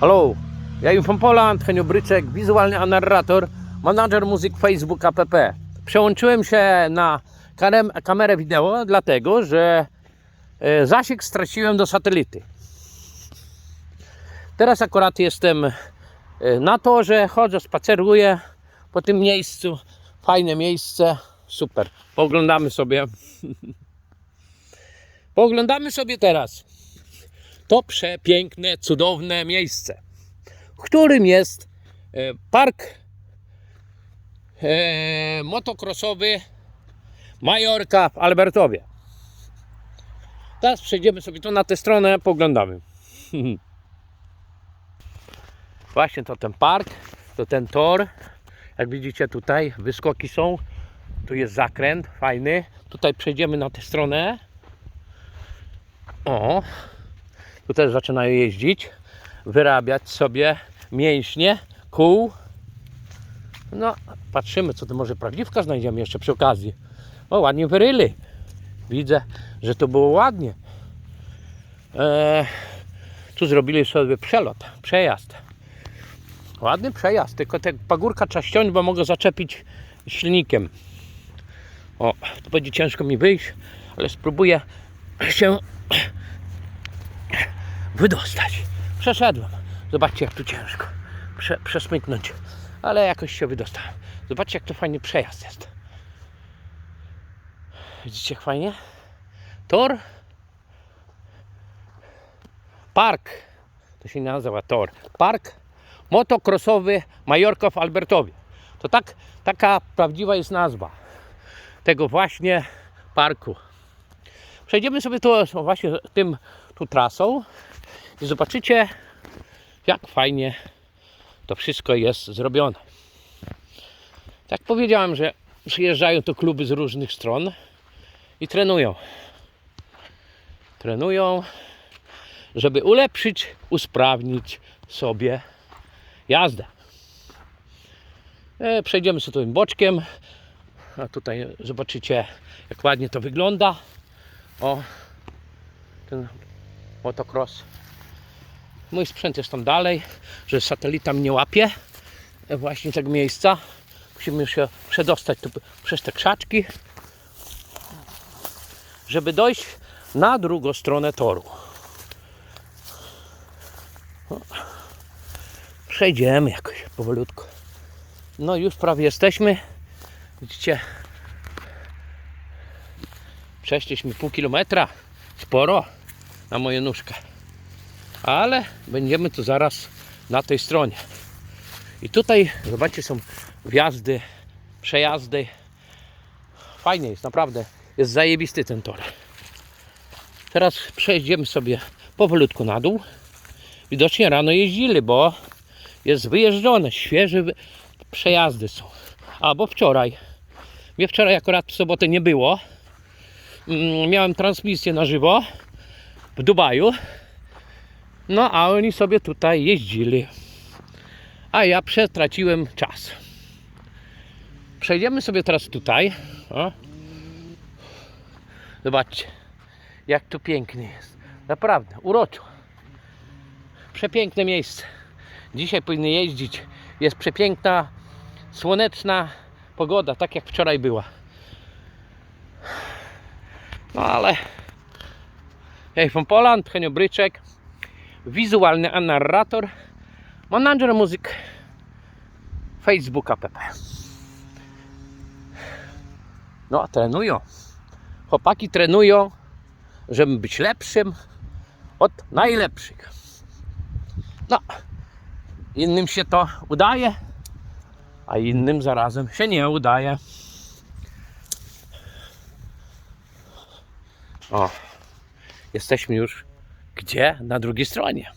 Hello, ja Info Poland, Henio Bryczek, wizualny narrator, manager muzyk Facebook app. Przełączyłem się na kamerę wideo, dlatego że e, zasięg straciłem do satelity. Teraz akurat jestem e, na torze, chodzę, spaceruję po tym miejscu. Fajne miejsce, super. Pooglądamy sobie. Pooglądamy sobie teraz to przepiękne, cudowne miejsce, którym jest e, park e, motocrossowy Majorka w Albertowie. Teraz przejdziemy sobie tu na tę stronę, poglądamy. Właśnie to ten park, to ten tor. Jak widzicie tutaj wyskoki są. Tu jest zakręt fajny. Tutaj przejdziemy na tę stronę. O, tu też zaczynają jeździć, wyrabiać sobie mięśnie, kół. No, patrzymy, co tu może prawdziwka znajdziemy jeszcze przy okazji. O, ładnie wyryli. Widzę, że to było ładnie. Eee, tu zrobili sobie przelot, przejazd. Ładny przejazd, tylko te pagórka trzeba ściąć, bo mogę zaczepić silnikiem. O, to będzie ciężko mi wyjść, ale spróbuję się wydostać. Przeszedłem. Zobaczcie, jak tu ciężko Prze, przesmyknąć, ale jakoś się wydostałem. Zobaczcie, jak to fajny przejazd jest. Widzicie, jak fajnie? Tor. Park. To się nazywa tor. Park motocrossowy Majorka w Albertowie. To tak, taka prawdziwa jest nazwa tego właśnie parku. Przejdziemy sobie tu właśnie tym tu trasą i zobaczycie jak fajnie to wszystko jest zrobione. Tak powiedziałem, że przyjeżdżają tu kluby z różnych stron i trenują. Trenują, żeby ulepszyć, usprawnić sobie jazdę. E, Przejdziemy sobie tym boczkiem. A tutaj zobaczycie, jak ładnie to wygląda. O, ten motocross. Mój sprzęt jest tam dalej, że satelita mnie łapie właśnie tego miejsca. Musimy się przedostać tu przez te krzaczki, żeby dojść na drugą stronę toru. Przejdziemy jakoś powolutku. No już prawie jesteśmy. Widzicie, przeszliśmy pół kilometra. Sporo na moją nóżkę. Ale będziemy tu zaraz na tej stronie. I tutaj, zobaczcie, są wjazdy, przejazdy. Fajnie jest, naprawdę. Jest zajebisty ten tor. Teraz przejdziemy sobie powolutku na dół. Widocznie rano jeździli, bo jest wyjeżdżone, świeże przejazdy są. Albo wczoraj. Mnie wczoraj akurat w sobotę nie było. Mm, Miałem transmisję na żywo w Dubaju. No a oni sobie tutaj jeździli. A ja przetraciłem czas. Przejdziemy sobie teraz tutaj. O. Zobaczcie, jak tu pięknie jest. Naprawdę, uroczo. Przepiękne miejsce. Dzisiaj powinny jeździć. Jest przepiękna, słoneczna pogoda, tak jak wczoraj była. No ale Hej, from Poland, Henio Bryczek, wizualny narrator, manager muzyk Facebook app. No, trenują. Chłopaki trenują, żeby być lepszym od najlepszych. No, innym się to udaje, a innym zarazem się nie udaje. O, jesteśmy już gdzie? Na drugiej stronie.